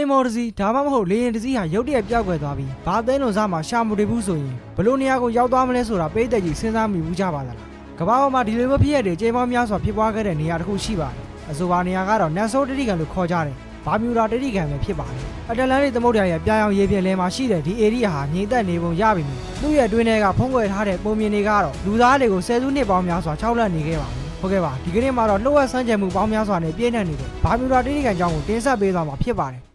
င်မော်တစ်စီးဒါမှမဟုတ်လေရင်တစ်စီးဟာရုတ်တရက်ပြောက်ကွယ်သွားပြီးဘာသဲလွန်စားမှာရှာမတွေ့ဘူးဆိုရင်ဘလို့နေရာကိုရောက်သွားမလဲဆိုတာပိတ်သက်ကြီးစဉ်းစားမိဘူးကြပါလားကမ္ဘာပေါ်မှာဒီလိုမျိုးဖြစ်ရတဲ့ကြေးပေါင်းများစွာဖြစ်ပွားခဲ့တဲ့နေရာတစ်ခုရှိပါတယ်အဆိုပါနေရာကတော့နတ်ဆိုးတတိကန်လို့ခေါ်ကြတယ်ဘာမြူရာတတိကန်ပဲဖြစ်ပါတယ်အတလန်တိသမုဒ္ဒရာရဲ့ပြာရောင်ရေပြင်လယ်မှာရှိတဲ့ဒီ area ဟာငြိမ်သက်နေပုံရပြီမြသူ့ရဲ့တွင်းထဲကဖုံးကွယ်ထားတဲ့ပုံမြင်တွေကတော့လူသားတွေကိုဆယ်စုနှစ်ပေါင်းများစွာခြောက်လန့်နေခဲ့ပါဘူးဟုတ်ကဲ့ပါဒီကနေ့မှာတော့လှုပ်ဝက်ဆန်းကျင်မှုပေါင်းများစွာနဲ့ပြည့်နှက်နေတဲ့ဘာမြူရာတတိကန်ကြောင်းကိုတင်ဆက်ပေးသွားမှာဖြစ်ပါတယ်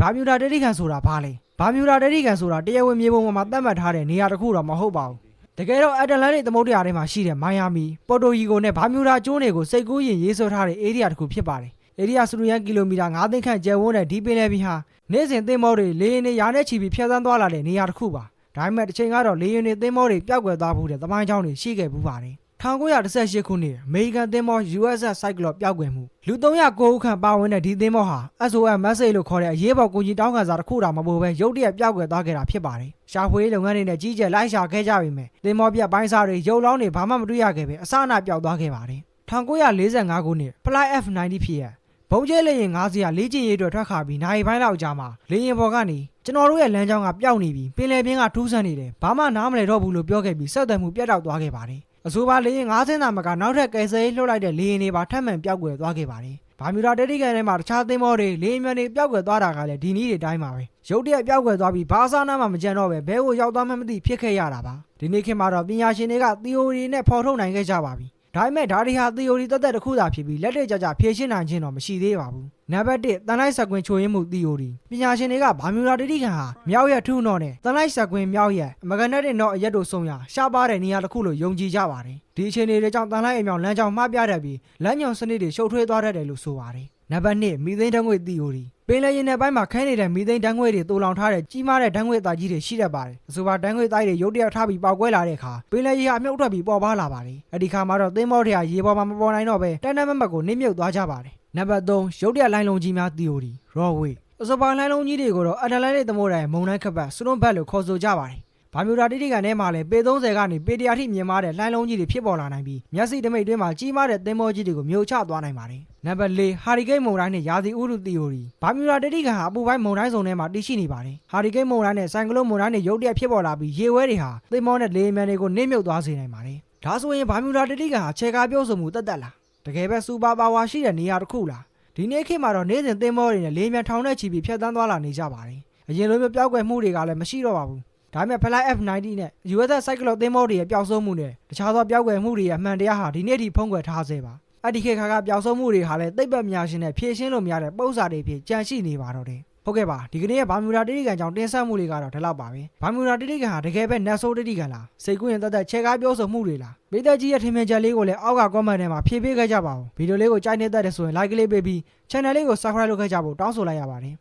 ဘာမြူတာတတိကန်ဆိုတာဘာလဲဘာမြူတာတတိကန်ဆိုတာတရားဝင်မြေပုံပေါ်မှာသတ်မှတ်ထားတဲ့နေရာတစ်ခုတော့မဟုတ်ပါဘူးတကယ်တော့အတ္တလန်တိသမုဒ္ဒရာထဲမှာရှိတဲ့မိုင်ယာမီပေါ်တိုရီကိုနဲ့ဘာမြူတာကျွန်းတွေကိုစိတ်ကူးရင်ရေးဆွဲထားတဲ့ area တစ်ခုဖြစ်ပါတယ်။ area စလူရန်ကီလိုမီတာ9သိန်းခန့်ကျယ်ဝန်းတဲ့ဒီပင်လယ်ပြင်ဟာနေ့စဉ်သင်းမောတွေလေရင်တွေရာနဲ့ချီပြီးဖျက်ဆီးသွားလာတဲ့နေရာတစ်ခုပါ။ဒါပေမဲ့တစ်ချိန်ကတော့လေရင်တွေသင်းမောတွေပျောက်ကွယ်သွားမှုတဲ့သမိုင်းကြောင်းတွေရှိခဲ့ဘူးပါတယ်။ 1918ခုနှစ်အမေရိကန်သင်းမော USS Cyclops ပျောက်ကွယ်မှုလူ309ဦးခန့်ပါဝင်တဲ့ဒီသင်းမောဟာ SOS message လို့ခေါ်တဲ့အရေးပေါ်ကူညီတောင်းခံစာတစ်ခုတောင်မပိုဘဲရုတ်တရက်ပျောက်ကွယ်သွားခဲ့တာဖြစ်ပါတယ်။ရှာဖွေရေးလုပ်ငန်းတွေနဲ့ကြီးကျယ်လိုက်ရှာခဲ့ကြပေမဲ့သင်းမောပြတ်ပိုင်းစားတွေရုပ်လောင်းတွေဘာမှမတွေ့ရခဲ့ပဲအစအနပျောက်သွားခဲ့ပါတယ်။1945ခုနှစ် Fly F90 ဖြစ်ရဘုံကျဲလေရင်9စီးကလေးကျင်ရေးအတွက်ထွက်ခါပြီးနိုင်ပိုင်းလောက်ကြာမှာလေရင်ပေါ်ကနေကျွန်တော်တို့ရဲ့လမ်းကြောင်းကပျောက်နေပြီးပင်လယ်ပြင်ကထူးဆန်းနေတယ်ဘာမှနားမလည်တော့ဘူးလို့ပြောခဲ့ပြီးဆက်သွယ်မှုပြတ်တောက်သွားခဲ့ပါတယ် အဆိုပါလေရင်9ဆင်းသာမကနောက်ထပ်ကယ်ဆယ်ရေးလှုပ်လိုက်တဲ့လေရင်တွေပါထပ်မံပျောက်ကွယ်သွားခဲ့ပါတယ်ဘာမြူရာတတိကန်ထဲမှာတခြားသင်းမောတွေလေရင်မြန်တွေပျောက်ကွယ်သွားတာကလည်းဒီနည်းတွေတိုင်းပါပဲရုတ်တရက်ပျောက်ကွယ်သွားပြီးဘာအစားနာမှမကြံတော့ပဲဘဲကိုရောက်သွားမှမသိဖြစ်ခဲ့ရတာပါဒီနေ့ခေတ်မှာတော့ပညာရှင်တွေက theory နဲ့ဖော်ထုတ်နိုင်ခဲ့ကြပါပြီ ဒါပေမဲ့ဒါတွေဟာ theory တက်တက်တစ်ခုသာဖြစ်ပြီးလက်တွေ့ကြကြဖြေရှင်းနိုင်ခြင်းတော့မရှိသေးပါဘူးနံပါတ်1တန်လိုက်စကွင်ချိုရင်းမှု theory ပညာရှင်တွေကဘာမြူရာတတိကန်ဟာမြောက်ရထုနော်နဲ့တန်လိုက်စကွင်မြောက်ရမဂနက်တဲ့တော့အရက်တို့ဆုံးရရှားပါတဲ့နေရာတစ်ခုလို့ယုံကြည်ကြပါတယ်ဒီအခြေအနေတွေကြောင့်တန်လိုက်အမြောင်လမ်းကြောင်းမှားပြတတ်ပြီးလမ်းညွန်စနစ်တွေရှုပ်ထွေးသွားတတ်တယ်လို့ဆိုပါတယ် နံပါတ်2မီသိန်းဓာတ်ငွေ့ theory ပင်လယ်ရင်နယ်ပိုင်းမှာခဲနေတဲ့မီသိန်းဓာတ်ငွေ့တွေတူလောင်ထားတဲ့ကြီးမားတဲ့ဓာတ်ငွေ့သားကြီးတွေရှိတတ်ပါတယ်အဆိုပါဓာတ်ငွေ့သားတွေရုတ်တရက်ထားပြီးပေါက်ကွဲလာတဲ့အခါပင်လယ်ရေဟာအမြုပ်ထွက်ပြီးပေါ်ပါလာပါတယ်အဲ့ဒီခါမှာတော့သင်းမောတွေကရေပေါ်မှာမပေါ်နိုင်တော့ပဲတန်းတန်းမတ်မတ်ကိုနစ်မြုပ်သွားကြပါတယ်နံပါတ်3ရုတ်တရက်လိုင်းလုံးကြီးများ theory raw way အဆိုပါလိုင်းလုံးကြီးတွေကိုတော့အတ္တလန်တိသမုဒ္ဒရာရဲ့မုန်တိုင်းခပ်ပတ်စတွန်ဘတ်လို့ခေါ်ဆိုကြပါတယ် ဘာမြူရာတိတိကန်ထဲမှာလည်းပေ30ကနေပေ100ထိမြင်မာတဲ့လှိုင်းလုံးကြီးတွေဖြစ်ပေါ်လာနိုင်ပြီးမျက်စိတမိတ်တွင်းမှာကြီးမားတဲ့သင်းမောကြီးတွေကိုမြို့ချသွားနိုင်ပါတယ်။နံပါတ်4ဟာရီကိန်းမုန်တိုင်းနဲ့ယာစီဥရုသီယိုရီဘာမြူရာတိတိကန်ဟာအပူပိုင်းမုန်တိုင်းစုံထဲမှာတည်ရှိနေပါတယ်။ဟာရီကိန်းမုန်တိုင်းနဲ့ဆိုင်ကလုန်းမုန်တိုင်းတွေရုတ်တရက်ဖြစ်ပေါ်လာပြီးရေဝဲတွေဟာသင်းမောနဲ့လေယာဉ်မြန်တွေကိုနစ်မြုပ်သွားစေနိုင်ပါတယ်။ဒါဆိုရင်ဘာမြူရာတိတိကန်ဟာခြေကားပြုတ်ဆိုမှုတက်တက်လား။တကယ်ပဲစူပါပါဝါရှိတဲ့နေရာတစ်ခုလား။ဒီနေ့ခေတ်မှာတော့နေ့စဉ်သင်းမောတွေနဲ့လေယာဉ်မြန်ထောင်နဲ့ချီပြီးဖြတ်သန်းသွားလာနေကြပါတယ်။အရင်လိုမျိုးပျောက်ကွယ်မှုတွေကလည်းမရှိတော့ပါဘူး။ ဒါပေမဲ့ Fly F90 နဲ့ USS Cyclops သင်းမောတွေရဲ့ပျောက်ဆုံးမှုနဲ့တခြားသောပျောက်ကွယ်မှုတွေရဲ့အမှန်တရားဟာဒီနေ့ထိဖုံးကွယ်ထားဆဲပါအဲ့ဒီခေတ်ခါကပျောက်ဆုံးမှုတွေဟာလည်းသိပ္ပံပညာရှင်နဲ့ဖြည့်ရှင်းလို့မရတဲ့ပုံစံတွေဖြစ်ကြန့်ရှိနေပါတော့တယ်ဟုတ်ကဲ့ပါဒီကနေ့ရဲ့ဘာမြူရာတိတိကန်ကြောင့်တင်ဆက်မှုတွေကတော့ဒီလောက်ပါပဲဘာမြူရာတိတိကန်ဟာတကယ်ပဲနတ်ဆိုးတိတိကန်လားစိတ်ကူးရင်တက်တက်ချဲကားပြောဆိုမှုတွေလားမိသက်ကြီးရဲ့ထင်မြင်ချက်လေးကိုလည်းအောက်က comment ထဲမှာဖြည့်ပေးခဲ့ကြပါဦးဗီဒီယိုလေးကိုကြိုက်နေတတ်တယ်ဆိုရင် like လေးပေးပြီး channel လေးကို subscribe လုပ်ခဲ့ကြဖို့တောင်းဆိုလိုက်ရပါတယ်